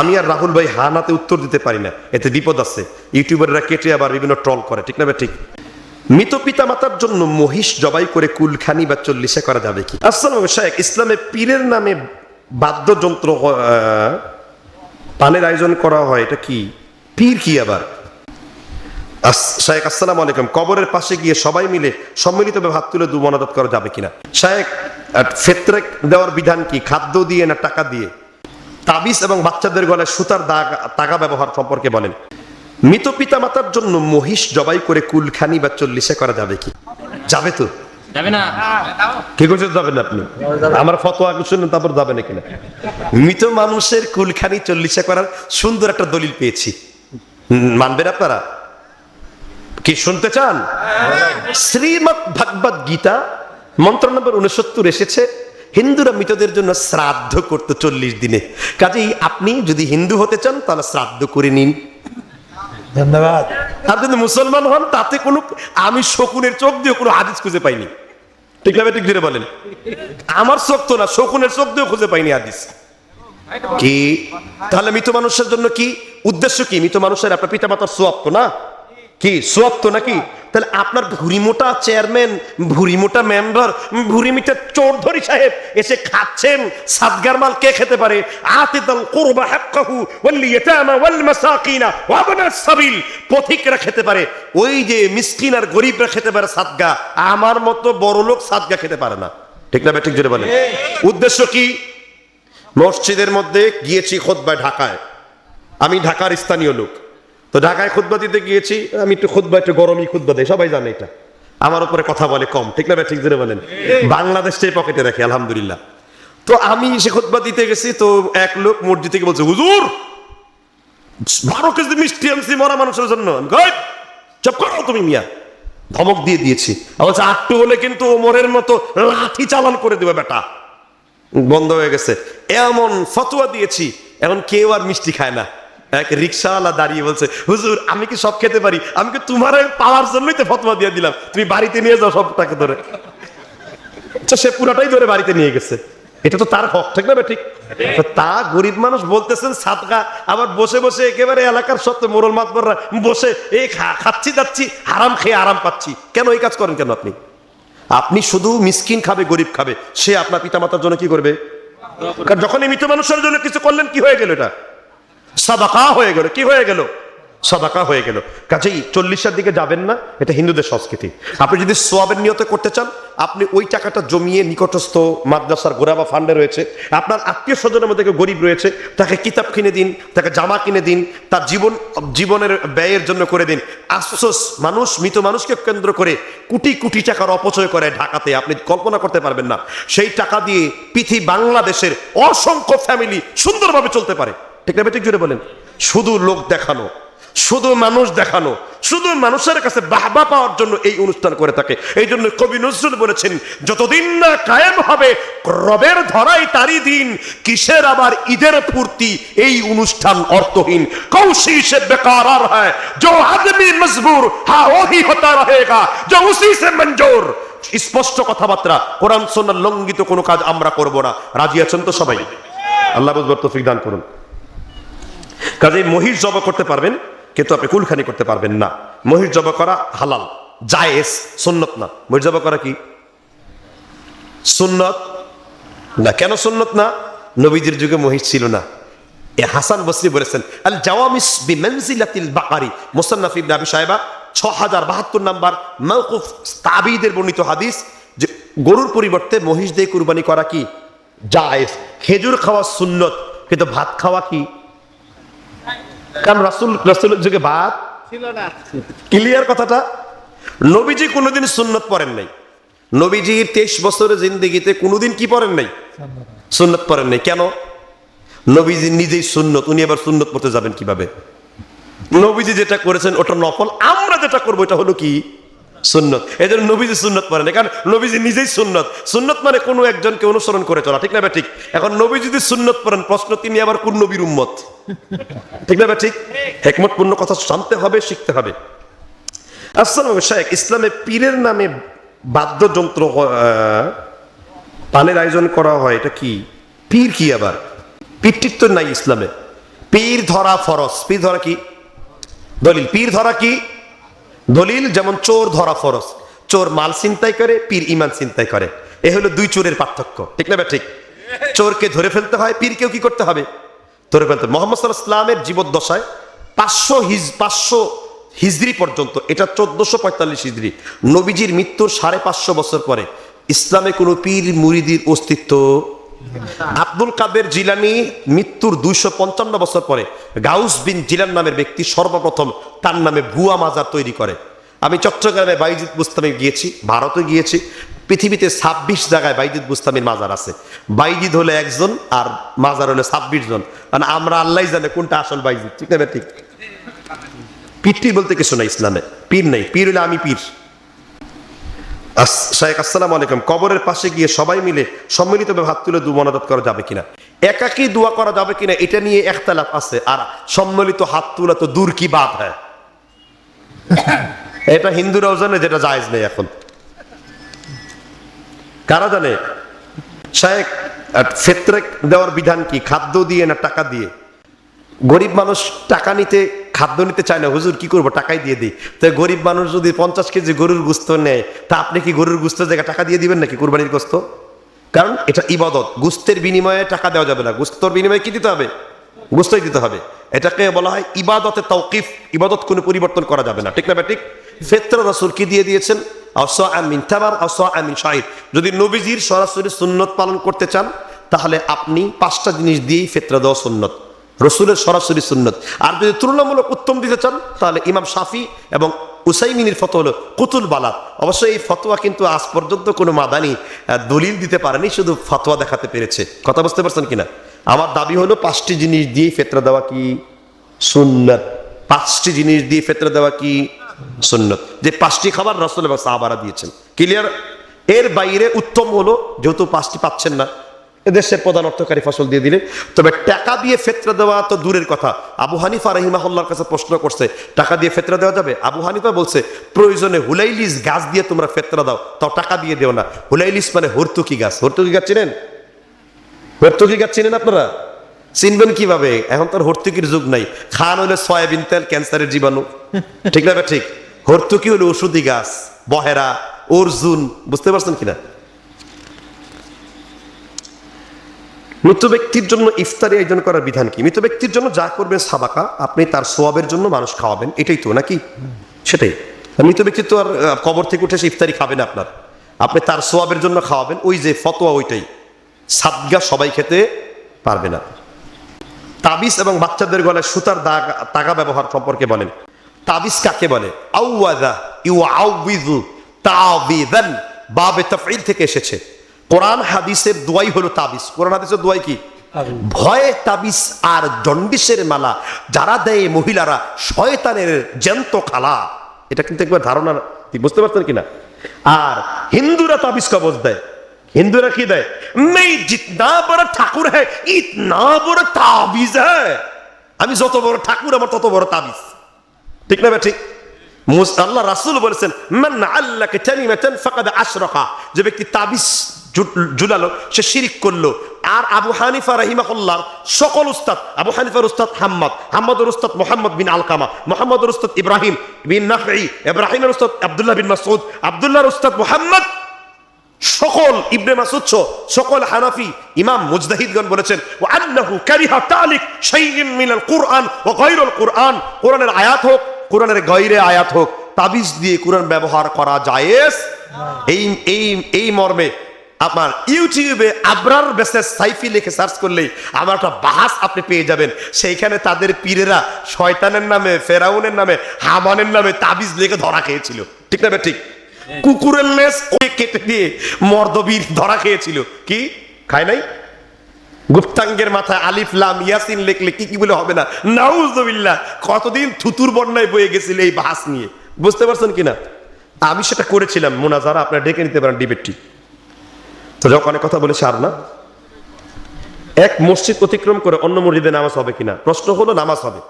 আমি আর রাহুল ভাই হানাতে উত্তর দিতে পারি না। এতে বিপদ আছে। ইউটিউবাররা কেটে আবার বিভিন্ন ট্রল করে, ঠিক না ঠিক। মৃত পিতা মাতার জন্য মহিষ জবাই করে কুলখানি বা চল্লিশে করা যাবে কি? আসসালাম শাহেক ইসলামে পীরের নামে বাদ্যযন্ত্র পানের আয়োজন করা হয়, এটা কি? পীর কি আবার? শায়েক আসসালাম আলাইকুম। কবরের পাশে গিয়ে সবাই মিলে সম্মিলিতভাবে হাত তুলে দুমনাদত করা যাবে কিনা? ফেতরে দেওয়ার বিধান কি? খাদ্য দিয়ে না টাকা দিয়ে? তাবিজ এবং বাচ্চাদের গলায় সুতার দাগ তাগা ব্যবহার সম্পর্কে বলেন। মৃত পিতা মাতার জন্য মহিষ জবাই করে কুলখানি বা চল্লিশে করা যাবে কি? যাবে তো? যাবে না। কি করতে যাবেন আপনি? আমার আগে শুনুন তারপর যাবেন কিনা মৃত মানুষের কুলখানি চল্লিশে করার সুন্দর একটা দলিল পেয়েছি। মানবেন আপনারা? কি শুনতে চান? শ্রীমৎ ভাগবত গীতা মন্ত্র নম্বর উনসত্তর এসেছে। হিন্দুরা মৃতদের জন্য শ্রাদ্ধ করতো চল্লিশ দিনে। কাজেই আপনি যদি হিন্দু হতে চান তাহলে শ্রাদ্ধ করে নিন। ধন্যবাদ। আর যদি মুসলমান হন তাতে কোনো আমি শকুনের চোখ দিয়ে কোনো হাদিস খুঁজে পাইনি। ঠিক না ঠিক ধীরে বলেন। আমার চোখ তো না শকুনের চোখ দিয়েও খুঁজে পাইনি হাদিস। কি? তাহলে মৃত মানুষের জন্য কি? উদ্দেশ্য কি? মৃত মানুষের আপনার পিতা মাতার সোয়াব তো না? কি? সোয়াব তো নাকি? তাহলে আপনার ভুরি মোটা চেয়ারম্যান ভুরি মোটা মেম্বার ভুরি মিটা চৌধুরী সাহেব এসে খাচ্ছেন সাদগার মাল কে খেতে পারে? আতিদাল কুরবা হাক্কাহু ওয়াল ইয়াতামা ওয়াল মাসাকিনা ওয়া আবনাস সাবিল। পথিকরা খেতে পারে, ওই যে মিসকিন আর গরিবরা খেতে পারে সাদগা আমার মতো বড় লোক সাদগা খেতে পারে না। ঠিক না ঠিক জোরে বলেন। উদ্দেশ্য কি? মসজিদের মধ্যে গিয়েছি খোদবায় ঢাকায়। আমি ঢাকার স্থানীয় লোক। তো ঢাকায় খুদ্া দিতে গিয়েছি। আমি একটু খুদ্া একটু গরমই খুদ্া দেয় সবাই জানে এটা। আমার উপরে কথা বলে কম ঠিক না ভাই? ঠিক ধরে বলেন। বাংলাদেশটাই পকেটে রাখে আলহামদুলিল্লাহ। তো আমি সে খুদ্া দিতে গেছি তো এক লোক মসজিদ থেকে বলছে হুজুর বারো কেজি মিষ্টি আনছি মরা মানুষের জন্য। চুপ করো তুমি মিয়া। ধমক দিয়ে দিয়েছি। বলছে আটটু হলে কিন্তু ওমরের মতো লাঠি চালান করে দেবে বেটা। বন্ধ হয়ে গেছে। এমন ফতোয়া দিয়েছি এখন কেউ আর মিষ্টি খায় না। এক রিক্সাওয়ালা দাঁড়িয়ে বলছে হুজুর আমি কি সব খেতে পারি? আমি কি তোমার পাওয়ার জন্যই তো ফতোয়া দিয়ে দিলাম। তুমি বাড়িতে নিয়ে যাও সবটাকে ধরে। আচ্ছা সে পুরাটাই ধরে বাড়িতে নিয়ে গেছে। এটা তো তার হক ঠিক না ঠিক? তা গরিব মানুষ বলতেছেন সাতকা। আবার বসে বসে একেবারে এলাকার সত্ত্বে মোরল মাতবররা বসে এই খাচ্ছি যাচ্ছি আরাম খেয়ে আরাম পাচ্ছি। কেন এই কাজ করেন কেন আপনি? আপনি শুধু মিসকিন খাবে গরিব খাবে। সে আপনার পিতামাতার জন্য কি করবে? কারণ যখন এই মৃত মানুষের জন্য কিছু করলেন কি হয়ে গেল এটা? সাদাকা হয়ে গেল। কি হয়ে গেল? সাদাকা হয়ে গেল। কাজেই চল্লিশের দিকে যাবেন না, এটা হিন্দুদের সংস্কৃতি। আপনি যদি সোয়াবের নিয়তে করতে চান, আপনি ওই টাকাটা জমিয়ে নিকটস্থ মাদ্রাসার গোড়া বা ফান্ডে রয়েছে, আপনার আত্মীয় স্বজনের মধ্যে কেউ গরিব রয়েছে, তাকে কিতাব কিনে দিন, তাকে জামা কিনে দিন, তার জীবন, জীবনের ব্যয়ের জন্য করে দিন। আফসোস, মানুষ, মৃত মানুষকে কেন্দ্র করে কোটি কোটি টাকার অপচয় করে ঢাকাতে। আপনি কল্পনা করতে পারবেন না। সেই টাকা দিয়ে পৃথিবী বাংলাদেশের অসংখ্য ফ্যামিলি সুন্দরভাবে চলতে পারে। ঠিক না ঠিক জুড়ে বলেন শুধু লোক দেখানো শুধু মানুষ দেখানো শুধু মানুষের কাছে বাহবা পাওয়ার জন্য এই অনুষ্ঠান করে থাকে এই জন্য কবি নজরুল বলেছেন যতদিন না কায়েম হবে রবের ধরাই তারই দিন কিসের আবার ঈদের ফুর্তি এই অনুষ্ঠান অর্থহীন কৌশি সে বেকার হয় जो आदमी मजबूर हाँ वही होता रहेगा जो उसी से मंजूर স্পষ্ট কথাবার্তা কোরআন সন্ন্যার লঙ্ঘিত কোনো কাজ আমরা করব না রাজি আছেন তো সবাই আল্লাহ বুঝবার তৌফিক দান করুন কাজে মহিষ জবা করতে পারবেন, কিন্তু আপনি কুলখানি করতে পারবেন না। মহিষ জবা করা হালাল, জায়েজ, সুন্নত না। মহিষ জবা করা কি? সুন্নত না। কেন সুন্নত না? নবীজির যুগে মহিষ ছিল না। এ হাসান বসরি বলেছেন, আল জাওয়ামিস বিমানজিলাতিল বাকারি। মুসান্নাফ ইবনে আবি সাহেবা ছ হাজার বাহাত্তর নাম্বার মৌকুফ তাবিদের বর্ণিত হাদিস যে গরুর পরিবর্তে মহিষ দিয়ে কুরবানি করা কি? জায়েজ। খেজুর খাওয়া সুন্নত, কিন্তু ভাত খাওয়া কি? কারণ রাসুল রাসুলের যুগে ভাত ছিল না। ক্লিয়ার কথাটা? নবীজি কোনোদিন সুন্নত পড়েন নাই। নবীজির তেইশ বছরের জিন্দিগিতে কোনোদিন কি পড়েন নাই? সুন্নত পড়েন নাই। কেন? নবীজি নিজেই সুন্নত উনি আবার সুন্নত পড়তে যাবেন কীভাবে? নবীজি যেটা করেছেন ওটা নকল আমরা যেটা করব এটা হলো কি? সুন্নত। জন্য নবীজি সুন্নত পড়েন না, কারণ নবীজি নিজেই সুন্নত। সুন্নত মানে কোনো একজনকে অনুসরণ করে চলা ঠিক না ঠিক। এখন নবী যদি সুন্নত পড়েন প্রশ্ন তিনি আবার কোন নবীর উম্মত? ঠিক না ঠিক? হেকমত পূর্ণ কথা জানতে হবে শিখতে হবে। আসসালাম শেখ ইসলামে পীরের নামে বাদ্যযন্ত্র পানের আয়োজন করা হয় এটা কি? পীর কি আবার? পীরটির তো নাই ইসলামে। পীর ধরা ফরজ। পীর ধরা কি? দলিল। পীর ধরা কি? দলিল যেমন চোর ধরা ফরজ, চোর মাল চিন্তাই করে, পীর ইমান চিন্তাই করে। এ হলো দুই চোরের পার্থক্য। ঠিক না ঠিক। চোরকে ধরে ফেলতে হয়, পীরকেও কি করতে হবে? ধরে ফেলতে। মোহাম্মদ ইসলামের জীবদ্দশায় পাঁচশো হিজ, পাঁচশো হিজড়ি পর্যন্ত, এটা চোদ্দশো পঁয়তাল্লিশ হিজড়ি নবীজির মৃত্যুর সাড়ে পাঁচশো বছর পরে ইসলামে কোনো পীর মুরিদির অস্তিত্ব আব্দুল কাদের জিলানি মৃত্যুর দুইশো পঞ্চান্ন বছর পরে গাউস বিন জিলান নামের ব্যক্তি সর্বপ্রথম তার নামে ভুয়া মাজার তৈরি করে। আমি চট্টগ্রামে বাইজিদ বুস্তামে গিয়েছি, ভারতে গিয়েছি। পৃথিবীতে ছাব্বিশ জায়গায় বাইজিদ বুস্তামির মাজার আছে। বাইজিদ হলে একজন আর মাজার হলে ছাব্বিশ জন। মানে আমরা আল্লাহ জানে কোনটা আসল বাইজিদ, ঠিক না ঠিক। পীরটি বলতে কিছু নাই ইসলামে। পীর নেই। পীর হলে আমি পীর। শায়েখ, আসসালামু আলাইকুম। কবরের পাশে গিয়ে সবাই মিলে সম্মিলিতভাবে হাত তুলে দু করা যাবে কিনা? একাকি দোয়া করা যাবে কিনা? এটা নিয়ে একতালাপ আছে। আর সম্মিলিত হাত তোলা তো দূর কি বাদ হ্যাঁ? এটা হিন্দুরাও জানে যেটা জায়েজ নেই এখন। কারা জানে? শায়েক ফেত্রে দেওয়ার বিধান কি? খাদ্য দিয়ে না টাকা দিয়ে? গরিব মানুষ টাকা নিতে খাদ্য নিতে চায় না, হুজুর কি করব? টাকাই দিয়ে দিই। তো গরিব মানুষ যদি পঞ্চাশ কেজি গরুর গুস্ত নেয়, তা আপনি কি গরুর গুস্ত জায়গায় টাকা দিয়ে দিবেন নাকি কুরবানির গোস্ত? কারণ এটা ইবাদত। গুস্তের বিনিময়ে টাকা দেওয়া যাবে না। গুস্তর বিনিময়ে কি দিতে হবে? গুস্তই দিতে হবে। এটাকে বলা হয় ইবাদতে তৌকিফ ইবাদত কোনো পরিবর্তন করা যাবে না। ঠিক না ঠিক ফেত্র রসুল কি দিয়ে দিয়েছেন? যদি নবীজির সরাসরি সুন্নত পালন করতে চান, তাহলে আপনি পাঁচটা জিনিস দিয়েই ফেতরা দেওয়া সুন্নত। রসুলের সরাসরি সুন্নত। আর যদি তুলনামূলক উত্তম দিতে চান, তাহলে ইমাম শাফি এবং উসাইমিনীর ফতো হলো কুতুল বালাত। অবশ্য এই ফতোয়া কিন্তু আজ পর্যন্ত কোনো মাদানি দলিল দিতে পারেনি, শুধু ফতোয়া দেখাতে পেরেছে। কথা বুঝতে পারছেন কিনা? আমার দাবি হলো পাঁচটি জিনিস দিয়ে ফেতরা দেওয়া কি সুন্নত? পাঁচটি জিনিস দিয়ে ফেতরা দেওয়া কি সুন্নত? যে পাঁচটি খাবার রসুল এবং সাহাবারা দিয়েছেন। ক্লিয়ার এর বাইরে উত্তম হলো, যেহেতু পাঁচটি পাচ্ছেন না এদেশের প্রধান অর্থকারী ফসল দিয়ে দিলে। তবে টাকা দিয়ে ফেতরা দেওয়া তো দূরের কথা। আবু হানিফা রহিমাহুল্লার কাছে প্রশ্ন করছে, টাকা দিয়ে ফেতরা দেওয়া যাবে? আবু হানিফা বলছে, প্রয়োজনে হুলাইলিস গাছ দিয়ে তোমরা ফেতরা দাও, তাও টাকা দিয়ে দেও না। হুলাইলিস মানে হর্তুকি গাছ। হর্তুকি গাছ চিনেন? হর্তুকি গাছ চিনেন আপনারা? চিনবেন কীভাবে? এখন তো আর হর্তুকির যুগ নাই। খান হলে সয়াবিন তেল, ক্যান্সারের জীবাণু। ঠিক না ঠিক? হর্তুকি হলো ওষুধি গাছ, বহেরা, অর্জুন, বুঝতে পারছেন কিনা? মৃত ব্যক্তির জন্য ইফতারি আয়োজন করার বিধান কি? মৃত ব্যক্তির জন্য যা করবেন সাবাকা, আপনি তার সোয়াবের জন্য মানুষ খাওয়াবেন, এটাই তো, নাকি? সেটাই। মৃত ব্যক্তি তো আর কবর থেকে উঠে এসে ইফতারি খাবেন আপনার। আপনি তার সোয়াবের জন্য খাওয়াবেন, ওই যে ফতোয়া ওইটাই। সাদগা সবাই খেতে পারবে না। তাবিজ এবং বাচ্চাদের গলায় সুতার দাগ, তাগা ব্যবহার সম্পর্কে বলেন। তাবিজ কাকে বলে? আউয়াদা ইউ আউবিজু তাবিদান, বাবে থেকে এসেছে। কোরআন হাদিসের দোয়াই হলো তাবিজ কোরআন হাদিসের দোয়াই কি? ভয়ে তাবিজ আর জন্ডিসের মালা যারা দেয় মহিলারা শয়তানের জ্যান্ত খালা। এটা কিন্তু একবার ধারণা বুঝতে পারছেন কিনা? আর হিন্দুরা তাবিজ কবজ দেয়। হিন্দুরা কি দেয়? মেই জিতনা বড় ঠাকুর হ্যাঁ ইতনা বড় তাবিজ হ্যাঁ আমি যত বড় ঠাকুর আমার তত বড় তাবিজ। ঠিক না ঠিক? মুস- আল্লাহ রাসুল বলেছেন মান আল্লাহকে যে ব্যক্তি তাবিজ জুলালো, সে শিরিক করল। আর আবু হানিফা রাহিমাহুল্লাহ, সকল উস্তাদ, আবু হানিফার উস্তাদ হাম্মদ, হাম্মদের উস্তাদ মোহাম্মদ বিন আলকামা, মোহাম্মদের উস্তাদ ইব্রাহিম বিন নাফি ইব্রাহিমের উস্তাদ আব্দুল্লাহ বিন মাসউদ, আব্দুল্লাহর উস্তাদ মোহাম্মদ। সকল ইবনে মাসুদ সকল হানাফি ইমাম মুজতাহিদগণ বলেছেন ও আন্নাহু কারিহা তালিক শাইইন মিনাল কুরআন ও গায়রুল কুরআন। কোরআনের আয়াত হোক, কোরআনের গায়রে আয়াত হোক, তাবিজ দিয়ে কোরআন ব্যবহার করা জায়েজ। এই এই এই মর্মে আপনার ইউটিউবে আবরার বেসেস সাইফি লিখে সার্চ করলেই আমার একটা বাহাস আপনি পেয়ে যাবেন। সেইখানে তাদের পীরেরা শয়তানের নামে ফেরাউনের নামে হামানের নামে তাবিজ লিখে ধরা খেয়েছিল। ঠিক না ঠিক। কুকুরের লেস ওই কেটে দিয়ে মর্দবীর ধরা খেয়েছিল। কি? খায় নাই? গুপ্তাঙ্গের মাথায় আলিফ লাম ইয়াসিন লেখলে কি কি বলে হবে না? নাউজুবিল্লাহ কতদিন থুতুর বন্যায় বয়ে গেছিল এই বাস নিয়ে। বুঝতে পারছেন কিনা? আমি সেটা করেছিলাম। মোনাজারা আপনারা ডেকে নিতে পারেন ডিবেটটি। তো যখন অনেক কথা বলেছে আর না এক মসজিদ অতিক্রম করে অন্য মসজিদে নামাজ হবে কিনা? প্রশ্ন হলো নামাজ হবে।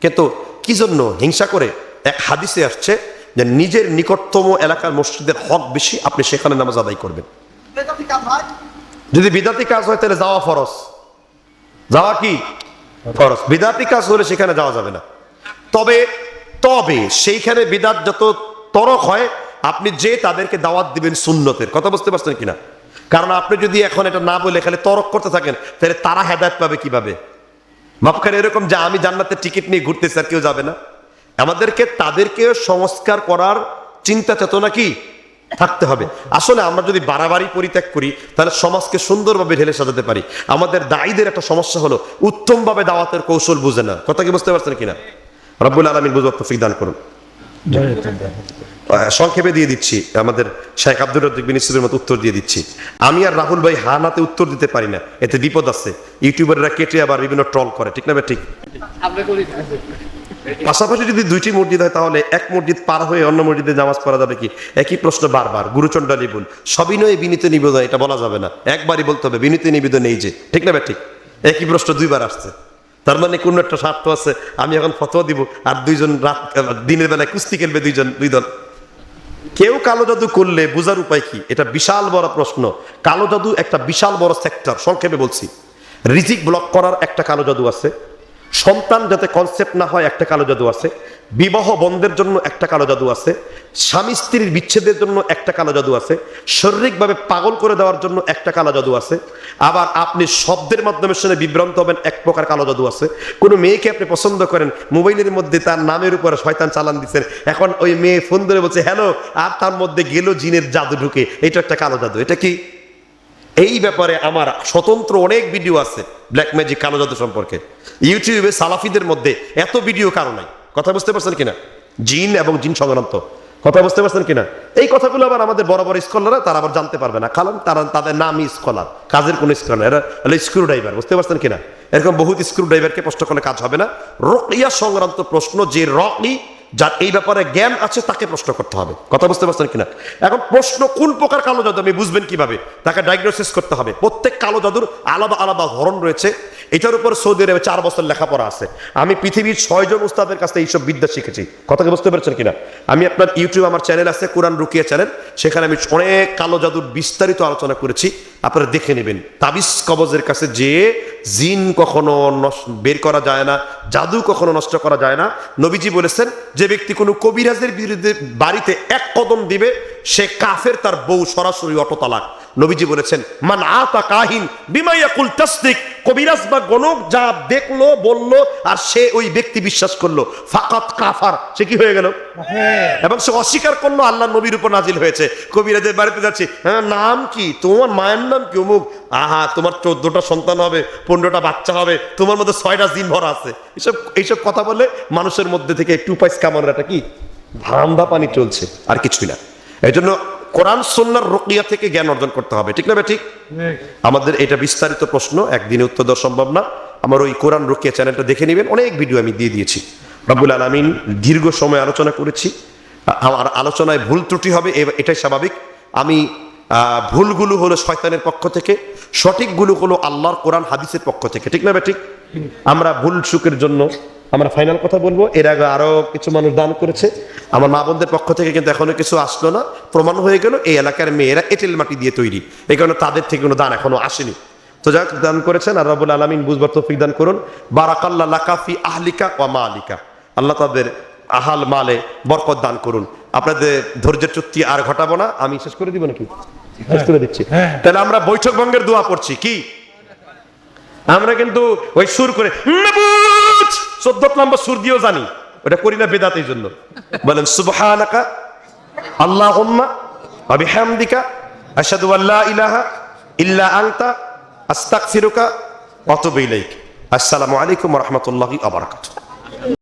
কিন্তু কি জন্য হিংসা করে? এক হাদিসে আসছে যে নিজের নিকটতম এলাকার মসজিদের হক বেশি আপনি সেখানে নামাজ আদায় করবেন। যদি বিদাতি কাজ হয় তাহলে যাওয়া ফরজ। যাওয়া কি? ফরজ। বিদাতি কাজ হলে সেখানে যাওয়া যাবে না। তবে তবে সেইখানে বিদাত যত তরক হয় আপনি যে তাদেরকে দাওয়াত দিবেন সুন্নতের কথা বুঝতে পারছেন কিনা? কারণ আপনি যদি এখন এটা না বলে খালি তরক করতে থাকেন, তাহলে তারা হেদায়ত পাবে কীভাবে? মাপখানে এরকম যে আমি জান্নাতের টিকিট নিয়ে ঘুরতেছি আর কেউ যাবে না। আমাদেরকে, তাদেরকে সংস্কার করার চিন্তা চেতনা কি? থাকতে হবে। আসলে আমরা যদি বাড়াবাড়ি পরিত্যাগ করি, তাহলে সমাজকে সুন্দরভাবে ঢেলে সাজাতে পারি। আমাদের দায়ীদের একটা সমস্যা হলো, উত্তমভাবে দাওয়াতের কৌশল বুঝে না। কথা কি বুঝতে পারছেন কিনা? রব্বুল আলমিন বুঝবার তৌফিক দান করুন। সংক্ষেপে দিয়ে দিচ্ছি, আমাদের শেখ আব্দুর রদ্দিক বিন ইসুফের মতো উত্তর দিয়ে দিচ্ছি। আমি আর রাহুল ভাই হানাতে উত্তর দিতে পারি না, এতে বিপদ আছে। ইউটিউবাররা কেটে আবার বিভিন্ন ট্রল করে, ঠিক না ঠিক। পাশাপাশি যদি দুইটি মসজিদ হয়, তাহলে এক মসজিদ পার হয়ে অন্য মসজিদে নামাজ পড়া যাবে কি? একই প্রশ্ন বারবার, গুরুচণ্ডা নিবুল সবিনয়ে বিনীত নিবেদন, এটা বলা যাবে না। একবারই বলতে হবে, বিনীত নিবেদন এই যে, ঠিক না ঠিক। একই প্রশ্ন দুইবার আসছে। তার মানে কোন একটা স্বার্থ আছে, আমি এখন ফতোয়া দিব, আর দুইজন রাত, দিনের বেলায় কুস্তি খেলবে দুইজন, দুই দল। কেউ কালো জাদু করলে বোঝার উপায় কি? এটা বিশাল বড় প্রশ্ন। কালো জাদু একটা বিশাল বড় সেক্টর সংক্ষেপে বলছি। রিজিক ব্লক করার একটা কালো জাদু আছে। সন্তান যাতে কনসেপ্ট না হয়, একটা কালো জাদু আছে। বিবাহ বন্ধের জন্য একটা কালো জাদু আছে। স্বামী স্ত্রীর বিচ্ছেদের জন্য একটা কালো জাদু আছে। শারীরিকভাবে পাগল করে দেওয়ার জন্য একটা কালো জাদু আছে। আবার আপনি শব্দের মাধ্যমে শুনে বিভ্রান্ত হবেন, এক প্রকার কালো জাদু আছে। কোনো মেয়েকে আপনি পছন্দ করেন, মোবাইলের মধ্যে তার নামের উপরে শয়তান চালান দিচ্ছেন। এখন ওই মেয়ে ফোন ধরে বলছে হ্যালো আর তার মধ্যে গেল জিনের জাদু ঢুকে। এটা একটা কালো জাদু। এটা কি এই ব্যাপারে আমার স্বতন্ত্র অনেক ভিডিও আছে ব্ল্যাক ম্যাজিক কালো জাদু সম্পর্কে। ইউটিউবে সালাফিদের মধ্যে এত ভিডিও কারও নাই। কথা বুঝতে পারছেন কিনা? জিন এবং জিন সংক্রান্ত। কথা বুঝতে পারছেন কিনা? এই কথাগুলো আবার আমাদের বড় বড় স্কলাররা তারা আবার জানতে পারবে না। কারণ তারা, তাদের নামই স্কলার কাজের কোনো স্কলার এরা হলো স্ক্রু ড্রাইভার বুঝতে পারছেন কিনা? এরকম বহুত স্ক্রু ড্রাইভারকে প্রশ্ন করলে কাজ হবে না। রকিয়া সংক্রান্ত প্রশ্ন, যে রকি যার এই ব্যাপারে জ্ঞান আছে, তাকে প্রশ্ন করতে হবে। কথা বুঝতে পারছেন কিনা? এখন প্রশ্ন কোন প্রকার কালো জাদু আমি বুঝবেন কীভাবে? তাকে ডায়াগনোসিস করতে হবে। প্রত্যেক কালো জাদুর আলাদা আলাদা ধরন রয়েছে। এটার উপর সৌদি আরবে চার বছর লেখাপড়া আছে। আমি পৃথিবীর ছয়জন উস্তাদের কাছে এইসব বিদ্যা শিখেছি। কথাকে বুঝতে পারছেন কিনা? আমি আপনার ইউটিউব আমার চ্যানেল আছে, কোরআন রুকিয়া চ্যানেল সেখানে আমি অনেক কালো জাদুর বিস্তারিত আলোচনা করেছি। আপনারা দেখে নেবেন। তাবিজ কবজের কাছে যে জিন কখনো বের করা যায় না, জাদু কখনো নষ্ট করা যায় না। নবীজি বলেছেন, যে ব্যক্তি কোনো কবিরাজের বিরুদ্ধে বাড়িতে এক কদম দিবে, সে কাফের তার বউ সরাসরি অটোতালাক নবীজি বলেছেন মান আতা কাহিন বিমাইয়াকুল তাসদিক। কবিরাজ বা গণক যা দেখল বলল আর সে ওই ব্যক্তি বিশ্বাস করল ফাকাত কাফার। সে কি হয়ে গেল? এবং সে অস্বীকার করল আল্লাহ নবীর উপর নাজিল হয়েছে। কবিরাজের বাড়িতে যাচ্ছে হ্যাঁ নাম কি? তোমার মায়ের নাম কি অমুক? আহা তোমার চোদ্দটা সন্তান হবে পনেরোটা বাচ্চা হবে তোমার মধ্যে ছয়টা দিন ভরা আছে। এসব এইসব কথা বলে মানুষের মধ্যে থেকে একটু পাইস কামানোর একটা কি? ধান্দা পানি চলছে আর কিছুই না। এই জন্য কোরআন সন্ন্যার রকিয়া থেকে জ্ঞান অর্জন করতে হবে। ঠিক না ঠিক? আমাদের এটা বিস্তারিত প্রশ্ন একদিনে উত্তর দেওয়া সম্ভব না। আমার ওই কোরআন রকিয়া চ্যানেলটা দেখে নেবেন অনেক ভিডিও আমি দিয়ে দিয়েছি। রব্বুল আলমিন দীর্ঘ সময় আলোচনা করেছি। আমার আলোচনায় ভুল ত্রুটি হবে এটাই স্বাভাবিক। আমি ভুলগুলো হলো শয়তানের পক্ষ থেকে সঠিকগুলো হলো আল্লাহর কোরআন হাদিসের পক্ষ থেকে। ঠিক না ঠিক। আমরা ভুল সুখের জন্য আমরা ফাইনাল কথা বলব। এর আগে আরও কিছু মানুষ দান করেছে। আমার মা বোনদের পক্ষ থেকে কিন্তু এখনও কিছু আসলো না। প্রমাণ হয়ে গেল এই এলাকার মেয়েরা এঁটেল মাটি দিয়ে তৈরি। এই কারণে তাদের থেকে কোনো দান এখনও আসেনি। তো যাক দান করেছেন আর রবুল আলমিন বুঝবার তৌফিক দান করুন। বারাকাল্লা লাকাফি আহলিকা ওয়া মা আলিকা আল্লাহ তাদের আহাল মালে বরকত দান করুন। আপনাদের ধৈর্যের চুক্তি আর ঘটাবো না। আমি শেষ করে দিব নাকি? শেষ করে দিচ্ছি। তাহলে আমরা বৈঠক ভঙ্গের দোয়া পড়ছি। কি? আমরা কিন্তু ওই সুর করে চোদ্দ নম্বর সুর দিয়েও জানি। ওটা করি না বেদাত এই জন্য। বলেন, সুবহানাকা আল্লাহ আবি বিহামদিকা আসাদু আল্লাহ ইলাহা ইল্লা আংতা আস্তাক ফিরুকা আতুবু আসসালামু আলাইকুম রহমতুল্লাহ বারাকাতুহু।